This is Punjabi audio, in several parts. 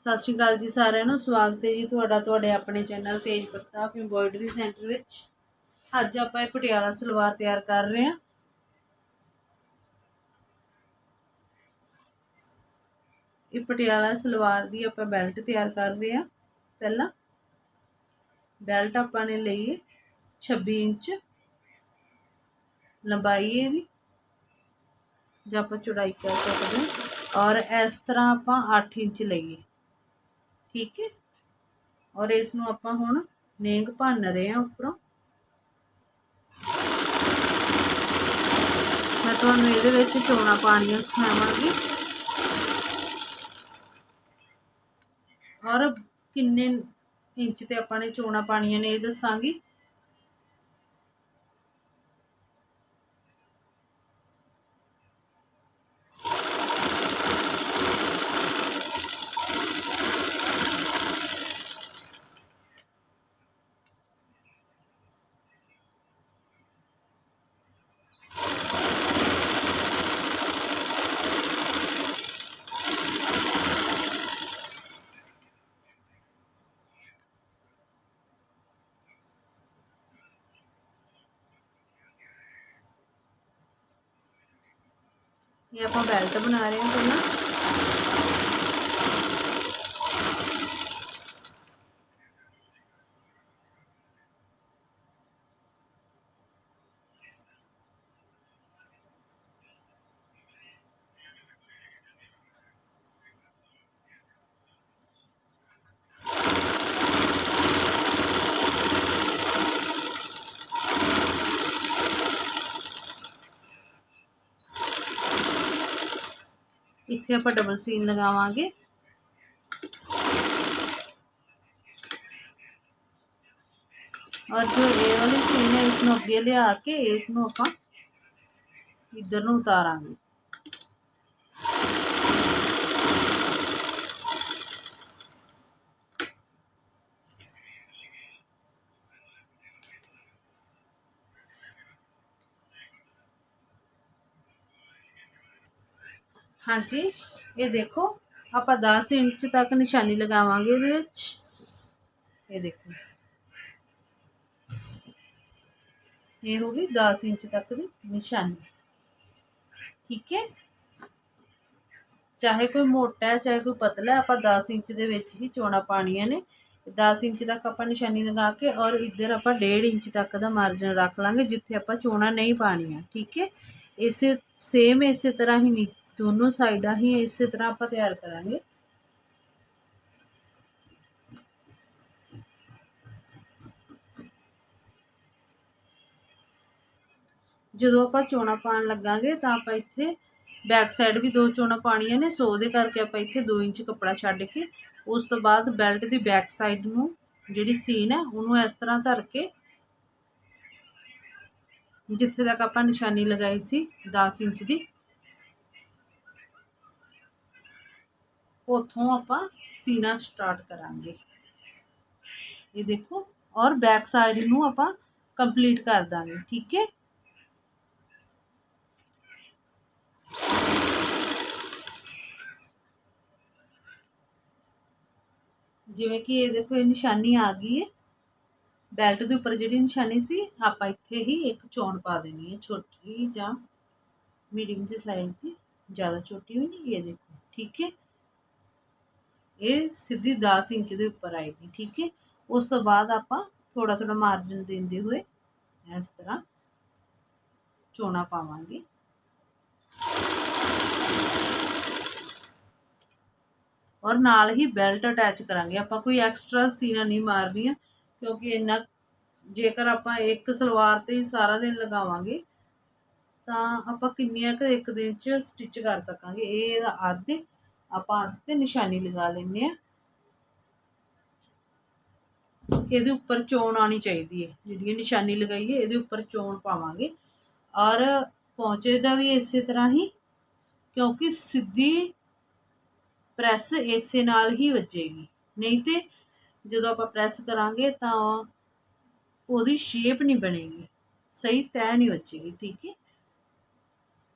ਸਤਿ ਸ਼੍ਰੀ ਅਕਾਲ ਜੀ ਸਾਰਿਆਂ ਨੂੰ, ਸਵਾਗਤ ਹੈ ਜੀ ਤੁਹਾਡਾ ਤੁਹਾਡੇ ਆਪਣੇ ਚੈਨਲ ਤੇਜ ਪ੍ਰਤਾਪ ਐਮਬੋਇਡਰੀ ਸੈਂਟਰ ਵਿੱਚ। ਅੱਜ ਆਪਾਂ ਇਹ ਪਟਿਆਲਾ ਸਲਵਾਰ ਤਿਆਰ ਕਰ ਰਹੇ ਹਾਂ। ਇਹ ਪਟਿਆਲਾ ਸਲਵਾਰ ਦੀ ਆਪਾਂ ਬੈਲਟ ਤਿਆਰ ਕਰ ਰਹੇ ਹਾਂ ਪਹਿਲਾਂ। ਬੈਲਟ ਆਪਾਂ ਨੇ ਲਈ ਹੈ 26 ਇੰਚ। ਲੰਬਾਈ ਇਹਦੀ। ਜਾਂ ਆਪਾਂ ਚੌੜਾਈ ਕਰ ਸਕਦੇ ਹਾਂ। ਔਰ ਇਸ ਤਰ੍ਹਾਂ ਆਪਾਂ 8 ਇੰਚ ਲਈਏ। ਠੀਕ ਹੈ? ਔਰ ਇਸ ਨੂੰ ਆਪਾਂ ਹੁਣ ਨੇਂਗ ਭੰਨ ਰਹੇ ਹਾਂ ਉੱਪਰੋਂ। ਮੈਂ ਤੁਹਾਨੂੰ ਇਹਦੇ ਵਿੱਚ ਚੋਣਾ ਪਾਣੀਆਂ ਸਿਖਾਵਾਂਗੀ। ਔਰ ਕਿੰਨੇ ਇੰਚ ਤੇ ਆਪਾਂ ਨੇ ਚੋਣਾ ਪਾਣੀਆਂ ਨੇ ਇਹ ਦੱਸਾਂਗੀ। ਇਹ ਆਪਾਂ ਬੈਲਟ ਬਣਾ ਰਹੇ ਹਾਂ ਪਹਿਲਾਂ। ਇੱਥੇ ਆਪਾਂ ਡਬਲ ਸੀਨ ਲਗਾਵਾਂਗੇ। ਔਰ ਜੋ ਇਹ ਵਾਲੀ ਸੀਨ ਹੈ, ਇਸ ਨੂੰ ਅੱਗੇ ਲਿਆ ਕੇ ਇਸ ਨੂੰ ਆਪਾਂ ਇੱਧਰ ਨੂੰ ਉਤਾਰਾਂਗੇ। ਹਾਂਜੀ, ਇਹ ਦੇਖੋ, ਆਪਾਂ 10 ਇੰਚ ਤੱਕ ਨਿਸ਼ਾਨੀ ਲਗਾਵਾਂਗੇ ਇਹਦੇ ਵਿੱਚ। ਇਹ ਦੇਖੋ। ਇਹ ਹੋ ਗਈ 10 ਇੰਚ ਤੱਕ ਦੀ ਨਿਸ਼ਾਨੀ। ਠੀਕ ਹੈ? ਚਾਹੇ ਕੋਈ ਮੋਟਾ ਹੈ, ਚਾਹੇ ਕੋਈ ਪਤਲਾ ਆਪਾਂ 10 ਇੰਚ ਦੇ ਵਿੱਚ ਹੀ ਚੋਣਾ ਪਾਣੀਆਂ ਨੇ। 10 ਇੰਚ ਤੱਕ ਆਪਾਂ ਨਿਸ਼ਾਨੀ ਲਗਾ ਕੇ ਔਰ ਇੱਧਰ ਆਪਾਂ 1.5 ਇੰਚ ਤੱਕ ਦਾ ਮਾਰਜਨ ਰੱਖ ਲਾਂਗੇ, ਜਿੱਥੇ ਆਪਾਂ ਚੋਣਾ ਨਹੀਂ ਪਾਣੀਆਂ ਠੀਕ ਹੈ? ਇਸੇ ਸੇਮ ਇਸੇ ਤਰ੍ਹਾਂ ਹੀ ਦੋਨੋਂ ਸਾਈਡਾਂ ਹੀ ਇਸੇ ਤਰ੍ਹਾਂ ਆਪਾਂ ਤਿਆਰ ਕਰਾਂਗੇ। ਜਦੋਂ ਆਪਾਂ ਚੋਣਾ ਪਾਣ ਲੱਗਾਂਗੇ ਤਾਂ ਆਪਾਂ ਇੱਥੇ ਬੈਕ ਸਾਈਡ ਵੀ ਦੋ ਚੋਣਾ ਪਾਣੀਆਂ ਨੇ, ਸੋ ਉਹਦੇ ਕਰਕੇ ਆਪਾਂ ਇੱਥੇ 2 ਇੰਚ ਕੱਪੜਾ ਛੱਡ ਕੇ ਉਸ ਤੋਂ ਬਾਅਦ ਬੈਲਟ ਦੀ ਬੈਕ ਸਾਈਡ ਨੂੰ ਜਿਹੜੀ ਸੀਨ ਹੈ, ਉਹਨੂੰ ਇਸ ਤਰ੍ਹਾਂ ਧਰ ਕੇ ਜਿੱਥੇ ਤੱਕ ਆਪਾਂ ਨਿਸ਼ਾਨੀ ਲਗਾਈ ਸੀ 10 ਇੰਚ ਦੀ ਉਥੋਂ ਆਪਾਂ ਸੀਨਾ ਸਟਾਰਟ ਕਰਾਂਗੇ ਇਹ ਦੇਖੋ ਔਰ ਬੈਕ ਸਾਈਡ ਨੂੰ ਆਪਾਂ ਕੰਪਲੀਟ ਕਰ ਦਾਂਗੇ ਠੀਕ ਹੈ ਜਿਵੇਂ ਕਿ ਇਹ ਦੇਖੋ ਇਹ ਨਿਸ਼ਾਨੀ ਆ ਗਈ ਹੈ ਬੈਲਟ ਦੇ ਉੱਪਰ ਜਿਹੜੀ ਨਿਸ਼ਾਨੀ ਸੀ ਆਪਾਂ ਇੱਥੇ ਹੀ ਇੱਕ ਚੌਣ ਪਾ ਦੇਣੀ ਹੈ ਛੋਟੀ ਜਾਂ ਮੀਡੀਅਮ ਜਿਹੀ ਸਾਈਜ਼ ਦੀ ਜ਼ਿਆਦਾ ਛੋਟੀ ਵੀ ਨਹੀਂ ਇਹ ਦੇਖੋ ਠੀਕ ਹੈ ਇਹ ਸਿੱਧੀ 10 ਇੰਚ ਦੇ ਉੱਪਰ ਆਏਗੀ, ਠੀਕ ਹੈ? ਉਸ ਤੋਂ ਬਾਅਦ ਆਪਾਂ ਥੋੜਾ ਥੋੜਾ ਮਾਰਜਨ ਦਿੰਦੇ ਹੋਏ ਇਸ ਤਰ੍ਹਾਂ ਚੋਣਾ ਪਾਵਾਂਗੇ। ਔਰ ਨਾਲ ਹੀ ਬੈਲਟ ਅਟੈਚ ਕਰਾਂਗੇ। ਆਪਾਂ ਕੋਈ ਐਕਸਟਰਾ ਸੀਨਾ ਨਹੀਂ ਮਾਰਨੀਆਂ, ਕਿਉਂਕਿ ਇੰਨਾ ਜੇਕਰ ਆਪਾਂ ਇੱਕ ਸਲਵਾਰ ਤੇ ਹੀ ਸਾਰਾ ਦਿਨ ਲਗਾਵਾਂਗੇ, ਤਾਂ ਆਪਾਂ ਕਿੰਨੀਆਂ ਕੁ ਇੱਕ ਦਿਨ 'ਚ ਸਟਿਚ ਕਰ ਸਕਾਂਗੇ। ਇਹ ਇਹਦਾ ਅੱਧ ਆਪਾਂ ਅੱਧ ਤੇ ਨਿਸ਼ਾਨੀ ਲਗਾ ਲੈਂਦੇ ਆ ਇਹਦੇ ਉੱਪਰ ਚੋਣ ਆਣੀ ਚਾਹੀਦੀ ਹੈ। ਜਿਹੜੀ ਨਿਸ਼ਾਨੀ ਲਗਾਈ ਹੈ, ਇਹਦੇ ਉੱਪਰ ਚੋਣ ਪਾਵਾਂਗੇ। ਔਰ ਪੌਂਚੇ ਦਾ ਵੀ ਇਸੇ ਤਰ੍ਹਾਂ ਹੀ, ਕਿਉਂਕਿ ਸਿੱਧੀ ਪ੍ਰੈਸ ਇਸੇ ਨਾਲ ਹੀ ਵੱਜੇਗੀ। ਨਹੀਂ ਤੇ ਜਦੋਂ ਆਪਾਂ ਪ੍ਰੈਸ ਕਰਾਂਗੇ ਤਾਂ ਉਹਦੀ ਸ਼ੇਪ ਨਹੀਂ ਬਣੇਗੀ। ਸਹੀ ਤੈਅ ਨਹੀਂ ਵੱਜੇਗੀ, ਠੀਕ ਹੈ।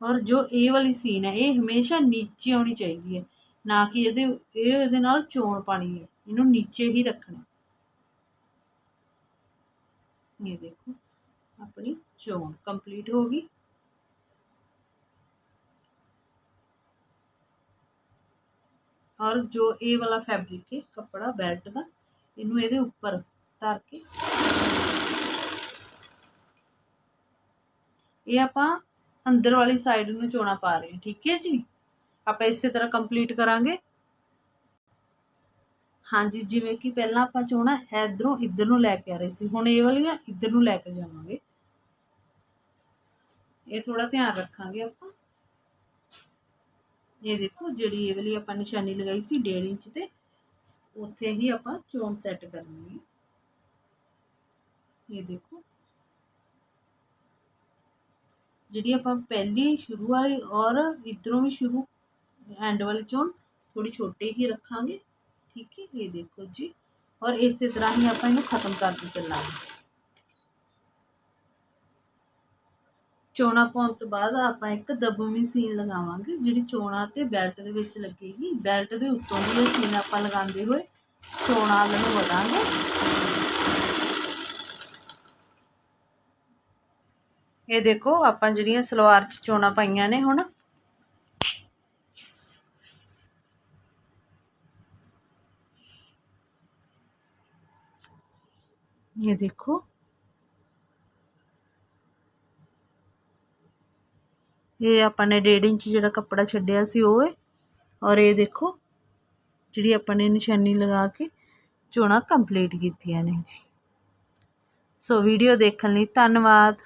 ਔਰ ਜੋ ਇਹ ਵਾਲੀ ਸੀਨ ਹੈ, ਇਹ ਹਮੇਸ਼ਾ ਨੀਚੇ ਆਉਣੀ ਚਾਹੀਦੀ ਹੈ। ਨਾ ਕਿ ਇਹਦੇ, ਇਹ ਇਹਦੇ ਨਾਲ ਚੋਣ ਪਾਣੀ ਹੈ। ਇਹਨੂੰ ਨੀਚੇ ਹੀ ਰੱਖਣਾ ਇਹ ਦੇਖੋ, ਆਪਣੀ ਚੋਣ ਕੰਪਲੀਟ ਹੋ ਗਈ। ਔਰ ਜੋ ਇਹ ਵਾਲਾ ਫੈਬਰਿਕ ਹੈ, ਕੱਪੜਾ ਬੈਲਟ ਦਾ, ਇਹਨੂੰ ਇਹਦੇ ਉੱਪਰ ਧਰ ਕੇ ਇਹ ਆਪਾਂ ਅੰਦਰ ਵਾਲੀ ਸਾਈਡ ਨੂੰ ਚੋਣਾ ਪਾ ਰਹੇ ਹਾਂ। ਠੀਕ ਹੈ ਜੀ? ਆਪਾਂ ਇਸੇ ਤਰ੍ਹਾਂ ਕੰਪਲੀਟ ਕਰਾਂਗੇ। ਹਾਂਜੀ, ਜਿਵੇਂ ਕਿ ਪਹਿਲਾਂ ਆਪਾਂ ਚੋਣਾ ਇਧਰੋਂ ਇੱਧਰ ਨੂੰ ਲੈ ਕੇ ਆ ਰਹੇ ਸੀ। ਹੁਣ ਇਹ ਵਾਲੀਆਂ ਇੱਧਰ ਨੂੰ ਲੈ ਕੇ ਜਾਵਾਂਗੇ। ਇਹ ਥੋੜਾ ਧਿਆਨ ਰੱਖਾਂਗੇ ਆਪਾਂ। ਇਹ ਦੇਖੋ, ਜਿਹੜੀ ਇਹ ਵਾਲੀ ਆਪਾਂ ਨਿਸ਼ਾਨੀ ਲਗਾਈ ਸੀ 1.5 ਇੰਚ ਤੇ, ਉੱਥੇ ਹੀ ਆਪਾਂ ਚੋਣ ਸੈੱਟ ਕਰਨੀ ਹੈ। ਇਹ ਦੇਖੋ। ਜਿਹੜੀ ਆਪਾਂ ਪਹਿਲੀ ਸ਼ੁਰੂ ਵਾਲੀ ਔਰ ਇਧਰੋਂ ਵੀ ਸ਼ੁਰੂ ਐਂਡ ਵਾਲੀ ਚੋਣ ਥੋੜੀ ਛੋਟੀ ਹੀ ਰੱਖਾਂਗੇ। ਠੀਕ ਹੈ, ਇਹ ਦੇਖੋ ਜੀ। ਔਰ ਇਸੇ ਤਰ੍ਹਾਂ ਹੀ ਆਪਾਂ ਇਹਨੂੰ ਖਤਮ ਕਰਦੇ ਚੱਲਾਂਗੇ। ਚੋਣਾ ਪਾਉਣ ਤੋਂ ਬਾਅਦ ਆਪਾਂ ਇੱਕ ਦਬਵੀਂ ਸੀਨ ਲਗਾਵਾਂਗੇ, ਜਿਹੜੀ ਚੋਣਾ ਤੇ ਬੈਲਟ ਦੇ ਵਿੱਚ ਲੱਗੇਗੀ। ਬੈਲਟ ਦੇ ਉੱਤੋਂ ਦੀ ਇਹ ਸੀਨ ਆਪਾਂ ਲਗਾਉਂਦੇ ਹੋਏ ਚੋਣਾ ਵੱਲ ਨੂੰ ਵਧਾਂਗੇ। ਇਹ ਦੇਖੋ, ਆਪਾਂ ਜਿਹੜੀਆਂ ਸਲਵਾਰ 'ਚ ਚੋਣਾ ਪਾਈਆਂ ਨੇ ਹੁਣ ਇਹ ਦੇਖੋ ਇਹ ਆਪਾਂ ਨੇ 1.5 ਇੰਚ ਜਿਹੜਾ ਕੱਪੜਾ ਛੱਡਿਆ ਸੀ ਉਹ ਹੈ ਔਰ ਇਹ ਦੇਖੋ ਜਿਹੜੀ ਆਪਾਂ ਨੇ ਨਿਸ਼ਾਨੀ ਲਗਾ ਕੇ ਚੋਣਾ ਕੰਪਲੀਟ ਕੀਤੀਆਂ ਨੇ ਜੀ ਸੋ ਵੀਡੀਓ ਦੇਖਣ ਲਈ ਧੰਨਵਾਦ